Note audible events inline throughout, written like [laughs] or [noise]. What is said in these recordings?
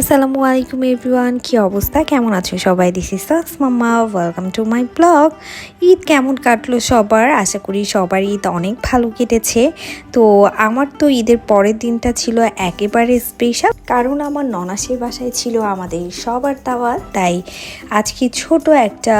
আসসালামু আলাইকুম এভরিওয়ান, কী অবস্থা? কেমন আছো সবাই? This is mamma welcome to my blog Eid কেমন কাটলো সবার? আশা করি সবার ঈদ অনেক ভালো কেটেছে। তো আমার তো ঈদের পরের দিনটা ছিল একেবারে স্পেশাল কারণ আমার ননাসের বাসায় ছিল আমাদের সবার দাওয়াত। তাই আজকে ছোট একটা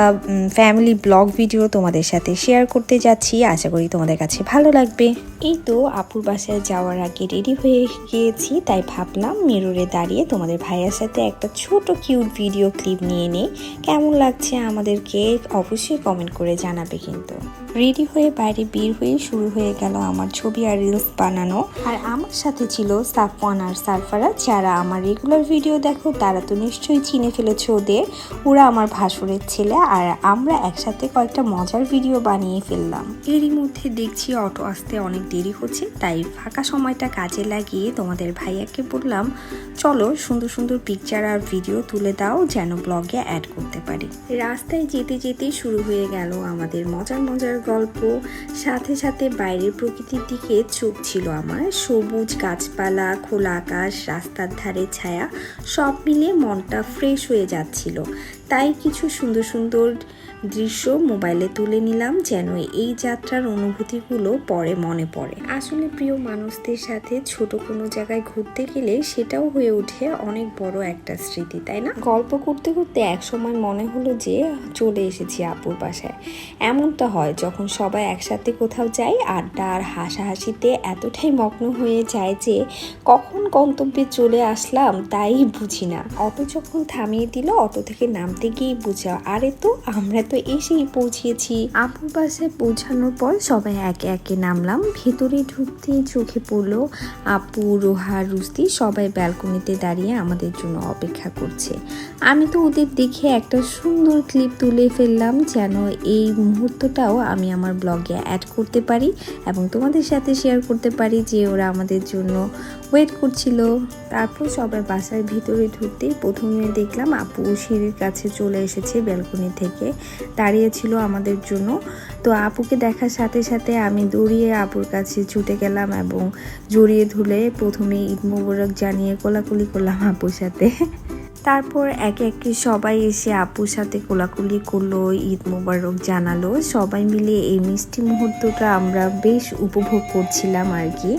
ফ্যামিলি ব্লগ ভিডিও তোমাদের সাথে শেয়ার করতে যাচ্ছি। আশা করি তোমাদের কাছে ভালো লাগবে। এই তো আপুর বাসায় যাওয়ার আগে রেডি হয়ে গিয়েছি, তাই ভাবলাম মিররে দাঁড়িয়ে তোমাদের ভাইয়ার সাথে একটা ছোট কিউট ভিডিও ক্লিপ নিয়ে নিই। কেমন লাগছে আমাদেরকে অবশ্যই কমেন্ট করে জানাবে কিন্তু। রেডি হয়ে বাইরে বের হয়ে শুরু হয়ে গেল আমার ছবি আর রিলস বানানো। আর আমার সাথে ছিল সাফওয়ান আর সারফারা যারা আমার রেগুলার ভিডিও দেখো, তারা তো নিশ্চয়ই চিনে ফেলেছে ওদের। ওরা আমার ভাসুরের ছেলে আর আমরা একসাথে কয়েকটা মজার ভিডিও বানিয়ে ফেললাম। এরই মধ্যে দেখছি অটো আসতে অনেক দেরি হচ্ছে, তাই ফাঁকা সময়টা কাজে লাগিয়ে তোমাদের ভাইয়াকে বললাম, চলো সুন্দর সুন্দর পিকচার আর ভিডিও তুলে দাও, যেন ব্লগে অ্যাড করতে পারি। রাস্তায় যেতে যেতে শুরু হয়ে গেল আমাদের মজার মজার গল্প। সাথে সাথে বাইরের প্রকৃতির দিকে চোখ ছিল আমার। সবুজ গাছপালা, খোলা আকাশ, রাস্তার ধারে ছায়া, সব মিলে মনটা ফ্রেশ হয়ে যাচ্ছিল। তাই কিছু সুন্দর সুন্দর দৃশ্য মোবাইলে তুলে নিলাম যেন এই যাত্রার অনুভূতিগুলো পরে মনে পড়ে। আসলে প্রিয় মানুষদের সাথে ছোট কোনো জায়গায় ঘুরতে গেলে সেটাও হয়ে ওঠে অনেক বড় একটা স্মৃতি, তাই না? গল্প করতে করতে এক সময় মনে হলো যে চলে এসেছি আপুর বাসায়। এমনটা হয় যখন সবাই একসাথে কোথাও যাই, আড্ডা আর হাসাহাসিতে এতটাই মগ্ন হয়ে যায় যে কখন গন্তব্যে চলে আসলাম তাই বুঝি না। অটো যখন থামিয়ে দিল, অটো থেকে নামতে গিয়ে বুঝা, আরে তো, আমরা তো এসেই পৌঁছেছি। আপুর বাসে পৌঁছানোর পর সবাই একে একে নামলাম। ভেতরে ঢুকতেই চোখে পড়ল আপু, রোহা, রুস্তি সবাই ব্যালকনিতে দাঁড়িয়ে আমাদের জন্য অপেক্ষা করছে। আমি তো ওদের দেখে একটা সুন্দর ক্লিপ তুলে ফেললাম যেন এই মুহূর্তটাও আমি আমার ব্লগে অ্যাড করতে পারি এবং তোমাদের সাথে শেয়ার করতে পারি যে ওরা আমাদের জন্য ওয়েট করছিল। তারপর সবাই বাসার ভিতরে ঢুকতেই প্রথমে দেখলাম আপু সিঁড়ির কাছে চলে এসেছে ব্যালকনি থেকে, দাঁড়িয়েছিল আমাদের জন্য। তো আপুকে দেখার সাথে সাথে আমি দৌড়িয়ে আপুর কাছে ছুটে গেলাম এবং জড়িয়ে ধুলে প্রথমে ঈদ মোবারক জানিয়ে কোলাকুলি করলাম আপুর সাথে। তারপর একে একে সবাই এসে আপুর সাথে কোলাকুলি করল, ঈদ মোবারক জানালো। সবাই মিলে এই মিষ্টি মুহূর্তটা আমরা বেশ উপভোগ করছিলাম আর কি।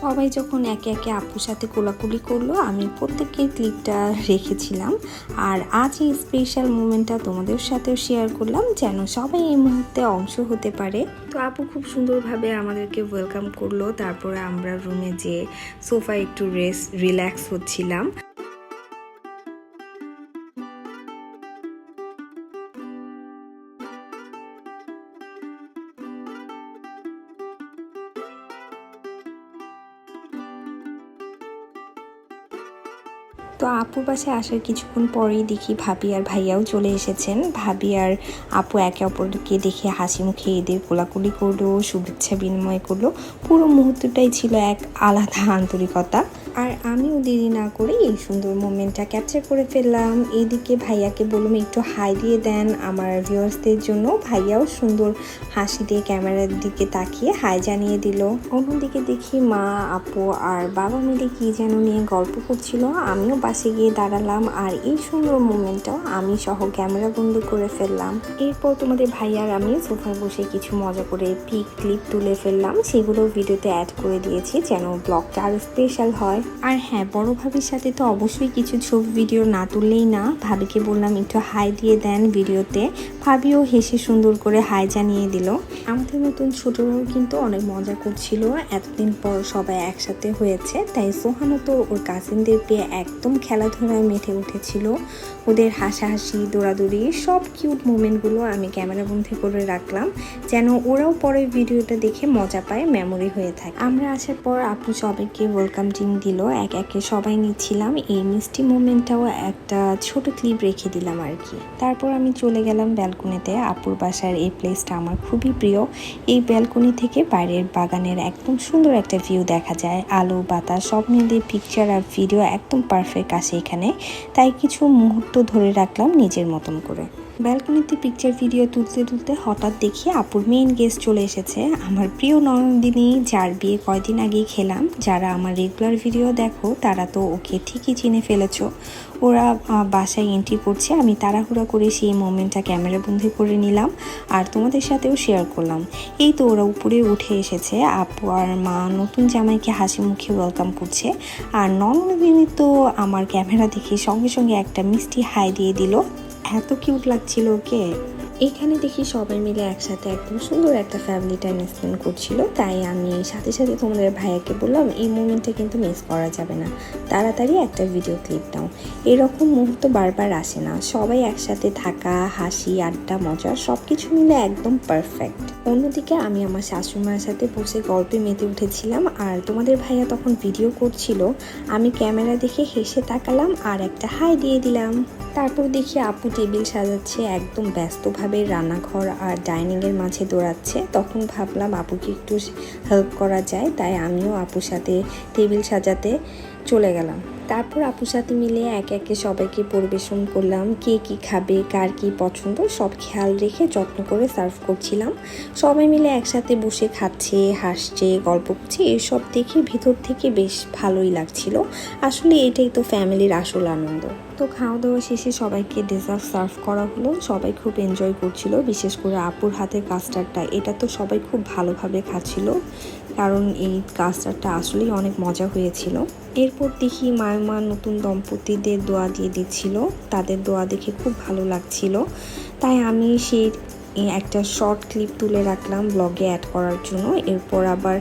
সবাই যখন একে একে আপুর সাথে কোলাকুলি করল, আমি প্রত্যেকের ক্লিপটা রেখেছিলাম। আর আজ এই স্পেশাল মুমেন্টটা তোমাদের সাথেও শেয়ার করলাম, যেন সবাই এই মুহূর্তে অংশ হতে পারে। তো আপু খুব সুন্দরভাবে আমাদেরকে ওয়েলকাম করল। তারপরে আমরা রুমে যে সোফা একটু রেস্ট রিল্যাক্স হচ্ছিলাম। আপুর বাসায় আসার কিছুক্ষণ পরেই দেখি ভাবি আর ভাইয়াও চলে এসেছেন। ভাবি আর আপু একে অপরকে দেখে হাসি মুখে এদের কোলাকুলি করল, শুভেচ্ছা বিনিময় করল। পুরো মুহূর্তটাই ছিল এক আলাদা আন্তরিকতা। আর আমিও দেরি না করে এই সুন্দর মোমেন্টটা ক্যাপচার করে ফেললাম। এইদিকে ভাইয়াকে বললাম, একটু হাই দিয়ে দেন আমার ভিউয়ার্সদের জন্য। ভাইয়াও সুন্দর হাসি দিয়ে ক্যামেরার দিকে তাকিয়ে হাই জানিয়ে দিল। অন্যদিকে দেখি মা, আপু আর বাবা মিলে কি যেন নিয়ে গল্প করছিল। আমিও পাশে গিয়ে দাঁড়ালাম আর এই সুন্দর মোমেন্টটাও আমি সহ ক্যামেরা বন্দি করে ফেললাম। এরপর তোমাদের ভাইয়ার আমি সোফায় বসে কিছু মজা করে পিক ক্লিপ তুলে ফেললাম। সেগুলো ভিডিওতে অ্যাড করে দিয়েছি যেন ব্লগটা আরও স্পেশাল হয়। আর হ্যাঁ বড় ভাবির সাথে তো অবশ্যই কিছু ছবি ভিডিও না তুললেই না। ভাবিকে বললাম, একটু হাই দিয়ে দেন ভিডিওতে। ভাবিও হেসে সুন্দর করে হাই জানিয়ে দিল। আমাদের নতুন ছোটরাও কিন্তু অনেক মজা করছিল। এতদিন পর সবাই একসাথে হয়েছে। তাই সোহানো তো ওর কাজিনদের পেয়ে একদম খেলাধুলায় মেতে উঠেছিল। ওদের হাসাহাসি, দৌড়াদৌড়ি, সব কিউট মুমেন্টগুলো আমি ক্যামেরা বন্ধে করে রাখলাম, যেন ওরাও পরে ভিডিওটা দেখে মজা পায় মেমোরি হয়ে থাকে। আমরা আসার পর আপু সবাইকে ওয়েলকাম ড্রিঙ্ক দিল, এক একে সবাই নিচ্ছিলাম। এই মিষ্টি মুমেন্টটাও একটা ছোট ক্লিপ রেখে দিলাম আর কি। তারপর আমি চলে গেলাম ব্যালকনিতে আপুর বাসার এই প্লেসটা আমার খুবই প্রিয়। এই ব্যালকনি থেকে বাইরের বাগানের একদম সুন্দর একটা ভিউ দেখা যায়। আলো, বাতাস, সব মিলিয়ে পিকচার আর ভিডিও একদম পারফেক্ট আসে এখানে। তাই কিছু মুহূর্ত ধরে রাখলাম নিজের মতন করে। ব্যালকনিতে পিকচার ভিডিও তুলতে তুলতে হঠাৎ দেখি আপুর মেইন গেস্ট চলে এসেছে। আমার প্রিয় ননদিনী, যার বিয়ে কয়দিন আগেই খেলাম, যারা আমার রেগুলার ভিডিও দেখো, তারা তো ওকে ঠিকই চিনে ফেলেছো। ওরা বাসায় এন্ট্রি করছে, আমি তাড়াহুড়া করে সেই মোমেন্টটা ক্যামেরা বন্দি করে নিলাম, আর তোমাদের সাথেও শেয়ার করলাম। এই তো ওরা উপরে উঠে এসেছে, আপু আর মা নতুন জামাইকে হাসি মুখে ওয়েলকাম করছে, আর ননদিনী তো আমার ক্যামেরা দেখে সঙ্গে সঙ্গে একটা মিষ্টি হাই দিয়ে দিল। এত কিউট লাগছিল ওকে। এখানে দেখি সবাই মিলে একসাথে একদম সুন্দর একটা ফ্যামিলি টাইম স্পেন্ড করছিল। তাই আমি সাথে সাথে তোমাদের ভাইয়াকে বললাম, এই মোমেন্টটা কিন্তু মিস করা যাবে না। তাড়াতাড়ি একটা ভিডিও ক্লিপ নাও। এরকম মুহূর্ত বারবার আসে না। সবাই একসাথে থাকা, হাসি, আড্ডা, মজা সব কিছু মিলে একদম পারফেক্ট অন্যদিকে আমি আমার শাশুড়িমার সাথে বসে গল্পে মেতে উঠেছিলাম, আর তোমাদের ভাইয়া তখন ভিডিও করছিল। আমি ক্যামেরা দেখে হেসে তাকালাম আর একটা হাই দিয়ে দিলাম। তারপর দেখি আপু টেবিল সাজাচ্ছে, একদম ব্যস্তভাবে রান্নাঘর আর ডাইনিংয়ের মাঝে দৌড়াচ্ছে, তখন ভাবলাম আপুকে একটু হেল্প করা যায়, তাই আমিও আপুর সাথে টেবিল সাজাতে চলে গেলাম। তারপর আপুর সাথে মিলে একে একে সবাইকে পরিবেশন করলাম, কে কি খাবে, কার কি পছন্দ, সব খেয়াল রেখে যত্ন করে সার্ভ করছিলাম। সবাই মিলে একসাথে বসে খাচ্ছে, হাসছে, গল্প করছে, এসব দেখে ভিতর থেকে বেশ ভালোই লাগছিল। আসলে এটাই তো ফ্যামিলির আসল আনন্দ। তো খাওয়া দাওয়া শেষে সবাইকে ডেজার্ট সার্ভ করা হলো। সবাই খুব এনজয় করছিল, বিশেষ করে আপুর হাতের কাস্টার্ডটা এটা তো সবাই খুব ভালোভাবে খাচ্ছিল, কারণ এই কাস্টার্ডটা আসলেই অনেক মজা হয়েছিল। এরপর দেখি মায়ামা নতুন দম্পতিদের দোয়া দিয়ে দিচ্ছিল। তাদের দোয়া দেখে খুব ভালো লাগছিল। তাই আমি সেই একটা শর্ট ক্লিপ তুলে রাখলাম ব্লগে অ্যাড করার জন্য। এরপর আবার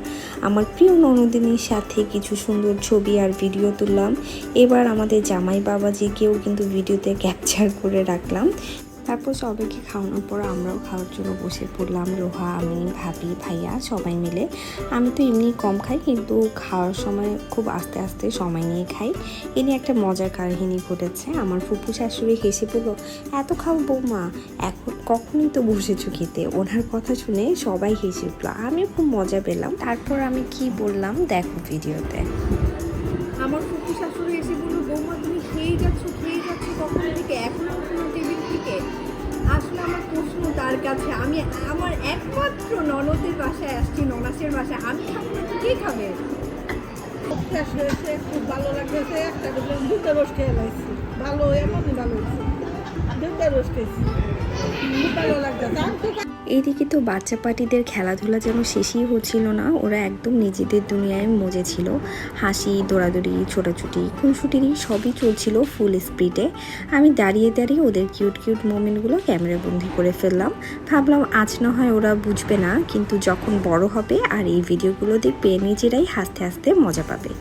আমার প্রিয় ননদিনীর সাথে কিছু সুন্দর ছবি আর ভিডিও তুললাম। এবার আমাদের জামাই বাবাজিকেও কিন্তু ভিডিওতে ক্যাপচার করে রাখলাম। তারপর সবাইকে খাওয়ানোর পর আমরাও খাওয়ার জন্য বসে পড়লাম। রোহা, আমি, ভাবি, ভাইয়া সবাই মিলে। আমি তো এমনি কম খাই, কিন্তু খাওয়ার সময় খুব আস্তে আস্তে সময় নিয়ে খাই। এ নিয়ে একটা মজার কাহিনী ঘটেছে। আমার ফুপু শাশুড়ি হেসে বলল, এত খাও বৌমা, এখন কখনই তো বসেছো খেতে। ওনার কথা শুনে সবাই হেসে উঠল। আমিও খুব মজা পেলাম। তারপর আমি কি বললাম দেখো ভিডিওতে। আমার ফুপু শাশুড়ি এসে বলল, বৌমা, তুমি খেয়েই যাচ্ছ খেয়েই যাচ্ছ কখন এখন কাছে, আমি আমার একমাত্র ননদের বাসায় আসছি, ননাসের বাসায়। আমি খাব কে খাবে? হয়েছে, খুব ভালো লাগতেছে, একটা দুটো দুটো রোজ খেয়ে লাইছি। ভালো, এমনই ভালো হয়েছে। দুটো রোজ খেয়েছি। ভালো লাগতেছে। এইদিকে তো বাচ্চা পার্টিদের খেলাধুলা যেন শেষই হচ্ছিল না, ওরা একদম নিজেদের দুনিয়ায় মজে ছিল। হাসি, দৌড়াদৌড়ি, ছোটাছুটি খুনসুটিরি সবই চলছিল ফুল স্পিডে আমি দাঁড়িয়ে দাঁড়িয়ে ওদের কিউট কিউট মোমেন্টগুলো ক্যামেরা বন্দি করে ফেললাম। ভাবলাম আজ না হয় ওরা বুঝবে না, কিন্তু যখন বড় হবে আর এই ভিডিওগুলো দেখবে, নিজেরাই হাসতে হাসতে মজা পাবে।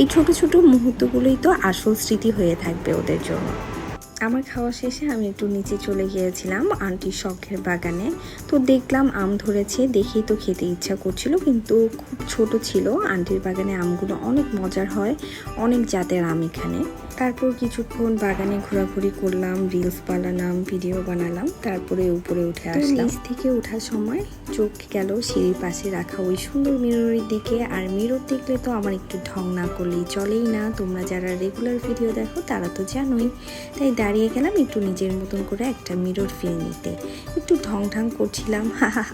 এই ছোট ছোট মুহূর্তগুলোই তো আসল স্মৃতি হয়ে থাকবে ওদের জন্য। আমার খাওয়া শেষে আমি একটু নিচে চলে গিয়েছিলাম আন্টির শখের বাগানে। তো দেখলাম আম ধরেছে, দেখেই তো খেতে ইচ্ছা করছিল, কিন্তু খুব ছোট ছিল। আন্টির বাগানে আমগুলো অনেক মজার হয়, অনেক জাতের আম এখানে। তারপর কিছুক্ষণ বাগানে ঘোরাঘুরি করলাম রিলস বানালাম ভিডিও বানালাম তারপরে উপরে উঠে আসলাম। নিচ থেকে ওঠার সময় চোখ গেল সিঁড়ির পাশে রাখা ওই সুন্দর মিররের দিকে। আর মিরর দেখলে তো আমার একটু ঢং না করলেই চলেই না। তোমরা যারা রেগুলার ভিডিও দেখো তারা তো জানোই। তাই দাঁড়িয়ে গেলাম একটু নিজের মতন করে একটা মিরর ফিল নিতে। একটু ঢং ঢং করছিলাম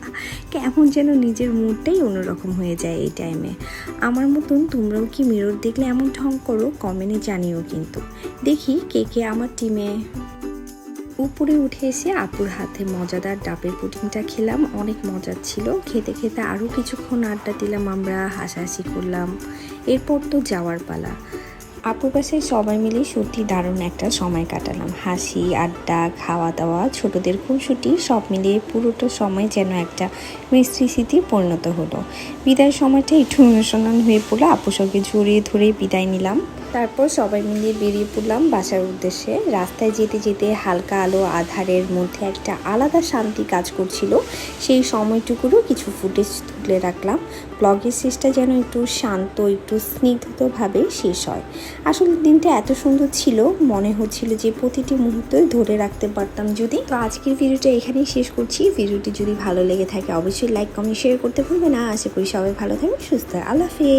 [laughs] কেমন যেন নিজের মুডটাই অন্যরকম হয়ে যায় এই টাইমে আমার মতন তোমরাও কি মিরর দেখলে এমন ঢং করো? কমেন্টে জানিও কিন্তু। দেখি কে কে আমার টিমে উপরে উঠে এসে আপুর হাতে মজাদার ডাবের পুডিংটা খেলাম। অনেক মজার ছিল। খেতে খেতে আরও কিছুক্ষণ আড্ডা দিলাম আমরা, হাসাহাসি করলাম। এরপর তো যাওয়ার পালা। আপুর বাসায় সবাই মিলে সত্যি দারুণ একটা সময় কাটালাম। হাসি, আড্ডা খাওয়া দাওয়া ছোটদের খুনসুটি, সব মিলিয়ে পুরোটা সময় যেন একটা মিস্ত্রি স্মৃতি পরিণত হলো। বিদায় সময়টা একটু ইমোশনাল হয়ে পড়ল। আপুর সঙ্গে জড়িয়ে ধরে বিদায় নিলাম। তারপর সবাই মিলে বেরিয়ে পড়লাম বাসার উদ্দেশ্যে। রাস্তায় যেতে যেতে হালকা আলো আধারের মধ্যে একটা আলাদা শান্তি কাজ করছিল। সেই সময়টুকুরও কিছু ফুটেজ তুলে রাখলাম। ব্লগের শেষটা যেন একটু শান্ত, একটু স্নিগ্ধভাবে শেষ হয়। আসলে দিনটা এত সুন্দর ছিল, মনে হচ্ছিল যে প্রতিটি মুহূর্তই ধরে রাখতে পারতাম যদি। তো আজকের ভিডিওটা এখানেই শেষ করছি। ভিডিওটি যদি ভালো লেগে থাকে, অবশ্যই লাইক কমেন্ট শেয়ার করতে ভুলবে না। আশা করি সবাই ভালো থাকবে সুস্থ আল্লাহ হাফেজ।